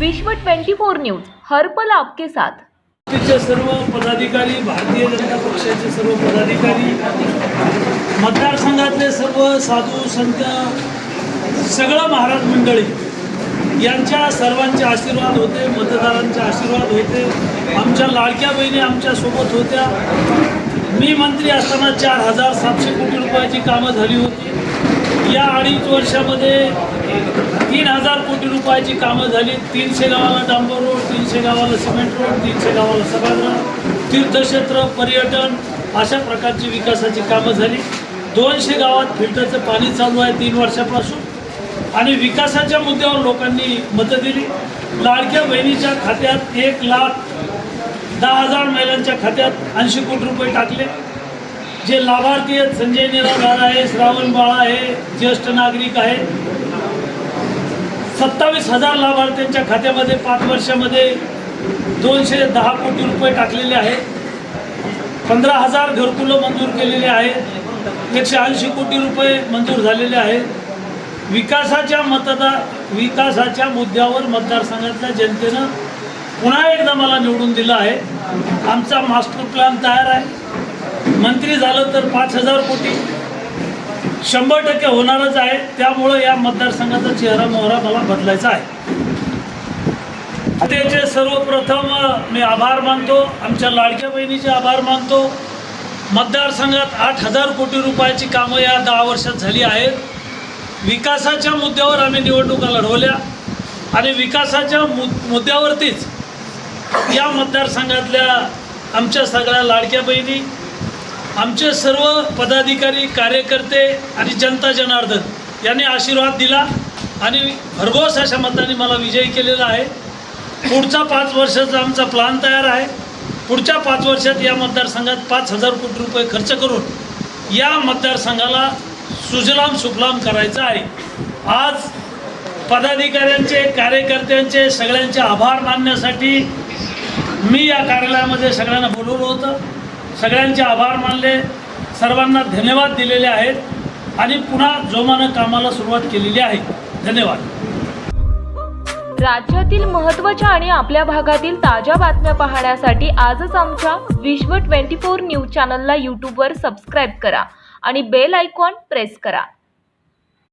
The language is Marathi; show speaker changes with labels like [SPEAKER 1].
[SPEAKER 1] विश्व 24 न्यूज हरपल आपके साथ.
[SPEAKER 2] पार्टीचे सर्व पदाधिकारी भारतीय जनता पक्षाचे सर्व पदाधिकारी मतदारसंघातले सर्व साधू संत सगळं महाराज मंडळी यांच्या सर्वांचे आशीर्वाद होते मतदारांचे आशीर्वाद होते आमच्या लाडक्या बहिणी आमच्यासोबत होत्या. मी मंत्री असताना चार हजार सातशे कोटी रुपयाची कामं झाली होती. या अडीच वर्षामध्ये तीन हजार कोटी रुपयाची कामं झाली. तीनशे गावाला डांबर रोड तीनशे गावाला सिमेंट रोड तीनशे गावाला सभागृह तीर्थक्षेत्र पर्यटन अशा प्रकारची विकासाची कामं झाली. दोनशे गावात फिल्टरचं पाणी चालू आहे तीन वर्षापासून. आणि विकासाच्या मुद्द्यावर लोकांनी मतं दिली. लाडक्या बहिणीच्या खात्यात एक लाख दहा हजार महिलांच्या खात्यात ऐंशी कोटी रुपये टाकले. जे लाभार्थी आहेत संजय निराधार आहे श्रावण बाळा आहे ज्येष्ठ नागरिक आहे सत्तावीस हजार लाभार्थ्यांच्या खात्यामध्ये पाच वर्षामध्ये दोनशे दहा कोटी रुपये टाकलेले आहेत. पंधरा हजार घरकुलं मंजूर केलेले आहेत. एकशे ऐंशी कोटी रुपये मंजूर झालेले आहेत. विकासाच्या मतदार विकासाच्या मुद्द्यावर मतदारसंघातल्या जनतेनं पुन्हा एकदा मला निवडून दिलं आहे. आमचा मास्टर प्लॅन तयार आहे. मंत्री झालं तर पाच हजार कोटी. शंभर टक्के होणारच आहे. त्यामुळं या मतदारसंघाचा चेहरा मोहरा मला बदलायचा आहे. त्याचे सर्वप्रथम मी आभार मानतो. आमच्या लाडक्या बहिणीचे आभार मानतो. मतदारसंघात आठ हजार कोटी रुपयाची कामं या दहा वर्षात झाली आहेत. विकासाच्या मुद्द्यावर आम्ही निवडणुका लढवल्या आणि विकासाच्या मु मुद्द्यावरतीच या मतदारसंघातल्या आमच्या सगळ्या लाडक्या बहिणी आमचे सर्व पदाधिकारी कार्यकर्ते आणि जनता जनार्दन यांनी आशीर्वाद दिला आणि भरघोस अशा मताने मला विजयी केलेला आहे. पुढचा पाच वर्षाचा आमचा प्लान तयार आहे. पुढच्या पाच वर्षात या मतदारसंघात पाच हजार कोटी रुपये खर्च करून या मतदारसंघाला सुजलाम सुफलाम करायचा आहे. आज पदाधिकाऱ्यांचे कार्यकर्त्यांचे सगळ्यांचे आभार मानण्यासाठी मी या कार्यालयामध्ये सगळ्यांना बोलवलं होतं. सगळ्यांचे आभार मानले. सर्वांना धन्यवाद दिलेले आहेत. आणि पुन्हा जोमानं कामाला सुरुवात केलेली आहे. धन्यवाद.
[SPEAKER 1] राज्यातील महत्त्वाच्या आणि आपल्या भागातील ताज्या बातम्या पाहण्यासाठी आजच आमच्या विश्व 24 न्यूज चॅनलला यूट्यूबवर सबस्क्राईब करा आणि बेल आयकॉन प्रेस करा.